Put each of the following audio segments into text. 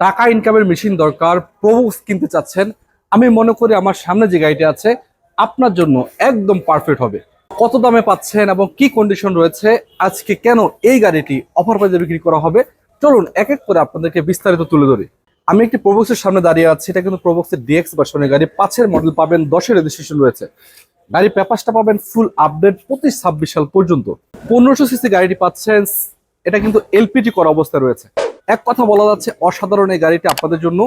টাকা ইনকামের মেশিন দরকার প্রবক্স কিনতে চাচ্ছেন। আমি মনে করি আমার সামনে যে গাড়িটি আছে, আপনার জন্য একদম পারফেক্ট হবে। কত দামে পাচ্ছেন এবং কি কন্ডিশন রয়েছে, আজকে কেন এই গাড়িটি অফার প্রাইজে বিক্রি করা হবে, চলুন এক এক করে আপনাদেরকে বিস্তারিত তুলে ধরি। আমি একটি প্রবক্সের সামনে দাঁড়িয়ে আছি, এটা কিন্তু প্রবক্সের ডিএক্স ভার্সনের গাড়ি, পাঁচের মডেল পাবেন, দশের রেজিস্ট্রেশন রয়েছে। গাড়ির পেপারসটা পাবেন ফুল আপডেট প্রতি ছাব্বিশ সাল পর্যন্ত। পনেরোশো সিসি গাড়িটি পাচ্ছেন, এটা কিন্তু এলপিজি করা অবস্থায় রয়েছে। এক কথা বলা যাচ্ছে, অসাধারণ এই গাড়িটি আপনাদের জন্য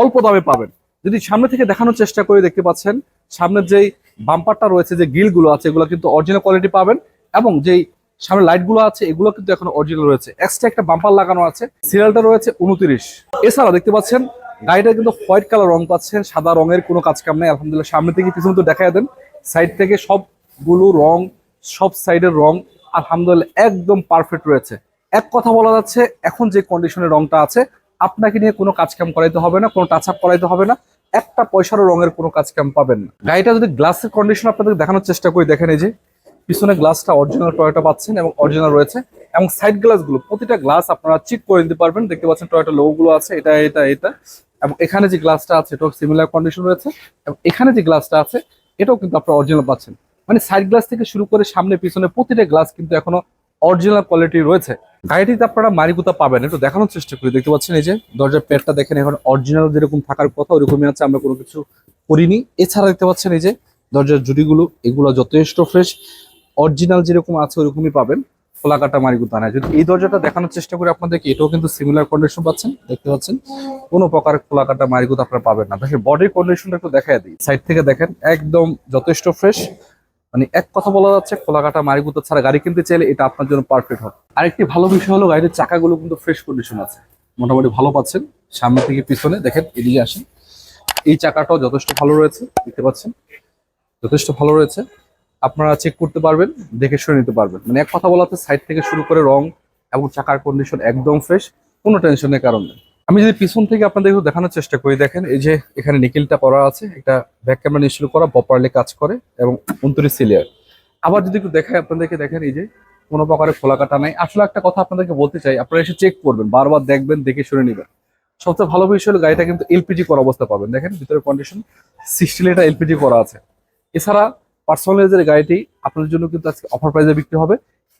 অল্প দামে পাবেন। যদি সামনে থেকে দেখানোর চেষ্টা করে, দেখতে পাচ্ছেন, সামনের যেই বাম্পারটা রয়েছে, যে গ্রিলগুলো আছে, এগুলো কিন্তু অরিজিনাল কোয়ালিটি পাবেন এবং যেই সামনে লাইটগুলো আছে, এগুলো কিন্তু এখন অরিজিনাল রয়েছে। এক্সট্রা একটা বাম্পার লাগানো আছে সিরিয়ালটা রয়েছে উনত্রিশ। এছাড়া দেখতে পাচ্ছেন, গাড়িটা কিন্তু হোয়াইট কালার রং পাচ্ছেন সাদা রঙের কোনো কাজ কাম নেই, আলহামদুলিল্লাহ। সামনে থেকে পিছনে তো দেখা দেন সাইড থেকে সবগুলো রং, সব সাইডের রং, আলহামদুলিল্লাহ, একদম পারফেক্ট রয়েছে। এক কথা বলা যাচ্ছে, এখন যে কন্ডিশনের রংটা আছে, আপনাকে নিয়ে কোনো কাজ কাম করাইতে হবে না, কোনো টাচ আপ করাইতে হবে না, একটা পয়সারও রঙের কোনো কাজ কাম পাবেন না। গাড়িটা যদি গ্লাসের কন্ডিশন আপনাদের দেখানোর চেষ্টা করি, দেখেন এই যে, পিছনে গ্লাসটা অরিজিনাল টয়টা পাচ্ছেন এবং অরিজিনাল রয়েছে, এবং সাইড গ্লাসগুলো প্রতিটা গ্লাস আপনারা চেক করে নিতে পারবেন, দেখতে পাচ্ছেন টয়টা লোগোগুলো আছে, এটা এটা এটা, এবং এখানে যে গ্লাসটা আছে, এটাও সিমিলার কন্ডিশন রয়েছে, এবং এখানে যে গ্লাসটা আছে, এটাও কিন্তু আপনারা অরিজিনাল পাচ্ছেন। মানে সাইড গ্লাস থেকে শুরু করে সামনে পিছনে প্রতিটা গ্লাস কিন্তু এখনও অরিজিনাল কোয়ালিটি রয়েছে। গাড়িটিতে আপনারা মারিগুতা পাবেন। একটু দেখানোর চেষ্টা করি। দেখতে পাচ্ছেন এই যে দরজার পেটটা দেখেন, এখন অরিজিনাল যেরকম থাকার কথা ওরকমই আছে, আমরা কোনো কিছু করিনি। এছাড়া দেখতে পাচ্ছেন এই যে দরজার জুড়িগুলো, এগুলো যথেষ্ট ফ্রেশ। অরিজিনাল যেরকম আছে ওরকমই পাবেন। খোলা কাটা মারিগুতা নাই যদি এই দরজাটা দেখানোর চেষ্টা করি আপনাদেরকে, এটাও কিন্তু সিমিলার কন্ডিশন পাচ্ছেন। দেখতে পাচ্ছেন, কোনো প্রকার খোলা কাটা মারিগুতা আপনারা পাবেন না। দেখেন বডির কন্ডিশনটা একটু দেখাই দিই। সাইড থেকে দেখেন, একদম যথেষ্ট ফ্রেশ মানে এক কথা বলা যাচ্ছে, খোলাকাটা মারিগুতো ছাড়া গাড়ি কিনতে চাইলে এটা আপনার জন্য পারফেক্ট হবে। আরেকটি ভালো বিষয় হলো গাড়ির চাকাগুলো কিন্তু ফ্রেশ কন্ডিশন আছে। মোটামুটি ভালো পাচ্ছেন। সামনে থেকে পিছনে দেখেন, এদিকে আসেন। এই চাকাটাও যথেষ্ট ভালো রয়েছে, দেখতে পাচ্ছেন। যথেষ্ট ভালো রয়েছে। আপনারা চেক করতে পারবেন, দেখে শুনে নিতে পারবেন। মানে এক কথা বলা সাইড থেকে শুরু করে রং এবং চাকার কন্ডিশন একদম ফ্রেশ কোনো টেনশনের কারণ নেই। আমি যদি পিছন থেকে আপনাদের একটু দেখানোর চেষ্টা করি, দেখেন এই যে এখানে নিকেলটা করা আছে এটা ব্যাক ক্যামেরা ইনস্টল করা প্রপারলি কাজ করে এবং উনত্রিশ সিলিয়ার আবার যদি একটু দেখাই আপনাদেরকে, দেখেন এই যে কোনো প্রকারের খোলা কাটা নাই। আসলে একটা কথা আপনাদেরকে বলতে চাই, আপনারা এসে চেক করবেন, বারবার দেখবেন, দেখে শুনে নেবেন। সবচেয়ে ভালো বিষয় হলো গাড়িটা কিন্তু এলপিজি করা অবস্থা পাবেন। দেখেন ভিতরে কন্ডিশন সিক্সটি লিটার এলপিজি করা আছে। এছাড়া পার্সোনালাইজের গাড়িটি আপনাদের জন্য কিন্তু আজকে অফার প্রাইসে বিক্রি হবে।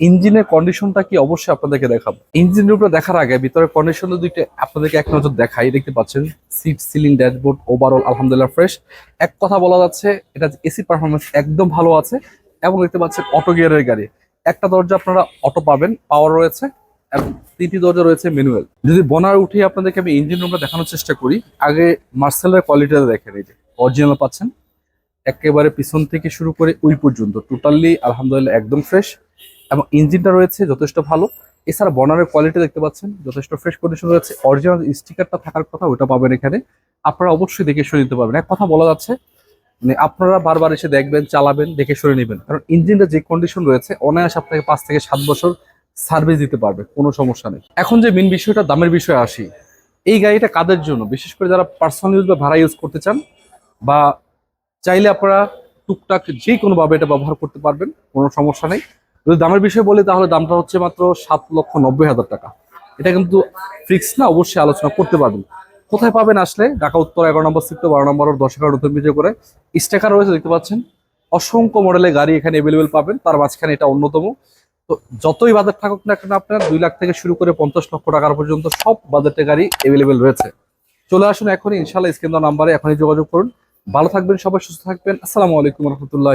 ইঞ্জিনের কন্ডিশনটা কি অবশ্যই আপনাদেরকে দেখাবো। ইঞ্জিনের উপরে দেখার আগে ভিতরে কন্ডিশন দুইটা আপনাদেরকে এক নজর দেখাই দেখতে পাচ্ছেন সিট সিলিং ড্যাশবোর্ড ওভারঅল আলহামদুলিল্লাহ ফ্রেশ এক কথা বলা যাচ্ছে, এটা এসি পারফরমেন্স একদম ভালো আছে এবং দেখতে পাচ্ছেন অটো গিয়ারের গাড়ি। একটা দরজা আপনারা অটো পাবেন পাওয়ার রয়েছে এবং তিনটি দরজা রয়েছে ম্যানুয়াল যদি বনার উঠে আপনাদেরকে আমি ইঞ্জিন রুমটা দেখানোর চেষ্টা করি, আগে মার্সেলের কোয়ালিটিটা দেখেন, এই যে অরিজিনাল পাচ্ছেন। একেবারে পিছন থেকে শুরু করে ওই পর্যন্ত টোটালি আলহামদুলিল্লাহ একদম ফ্রেশ এবং ইঞ্জিনটা রয়েছে যথেষ্ট ভালো। এছাড়া বর্নারের কোয়ালিটি দেখতে পাচ্ছেন, যথেষ্ট ফ্রেশ কন্ডিশন রয়েছে। অরিজিনাল স্টিকারটা থাকার কথা ওটা পাবেন এখানে। আপনারা অবশ্যই দেখে শুনে নিতে পারবেন। এক কথা বলা যাচ্ছে মানে আপনারা বারবার এসে দেখবেন, চালাবেন, দেখে শুনে নেবেন। কারণ ইঞ্জিনটা যে কন্ডিশন রয়েছে, অনায়াস আপনাকে পাঁচ থেকে সাত বছর সার্ভিস দিতে পারবে, কোনো সমস্যা নেই। এখন যে মেন বিষয়টা, দামের বিষয়ে আসি। এই গাড়িটা কাদের জন্য? বিশেষ করে যারা পার্সোনাল ইউজ বা ভাড়া ইউজ করতে চান, বা চাইলে আপনারা টুকটাক যে কোনোভাবে এটা ব্যবহার করতে পারবেন, কোনো সমস্যা নেই। যদি দামের বিষয়ে বলি, তাহলে দামটা হচ্ছে মাত্র সাত লক্ষ নব্বই হাজার টাকা। এটা কিন্তু ফিক্স না, অবশ্যই আলোচনা করতে পারবেন। কোথায় পাবেন আসলে? ঢাকা, উত্তর, এগারো নম্বর সিফট বারো নম্বর দশ এগারো নতুন বিজয় করে। স্টেকার রয়েছে, দেখতে পাচ্ছেন? অসংখ্য মডেলের গাড়ি এখানে অ্যাভেলেবেল পাবেন, তার মাঝখানে এটা অন্যতম। তো যতই বাজার থাকুক না কেন আপনার দুই লাখ থেকে শুরু করে পঞ্চাশ লক্ষ টাকার পর্যন্ত সব বাজেটের গাড়ি অ্যাভেলেবেল রয়েছে। চলে আসুন এখনই ইনশাল্লাহ স্ক্রিন নাম্বারে এখনই যোগাযোগ করুন। ভালো থাকবেন সবাই, সুস্থ থাকবেন। আসসালামু আলাইকুম রহমতুল্লাহ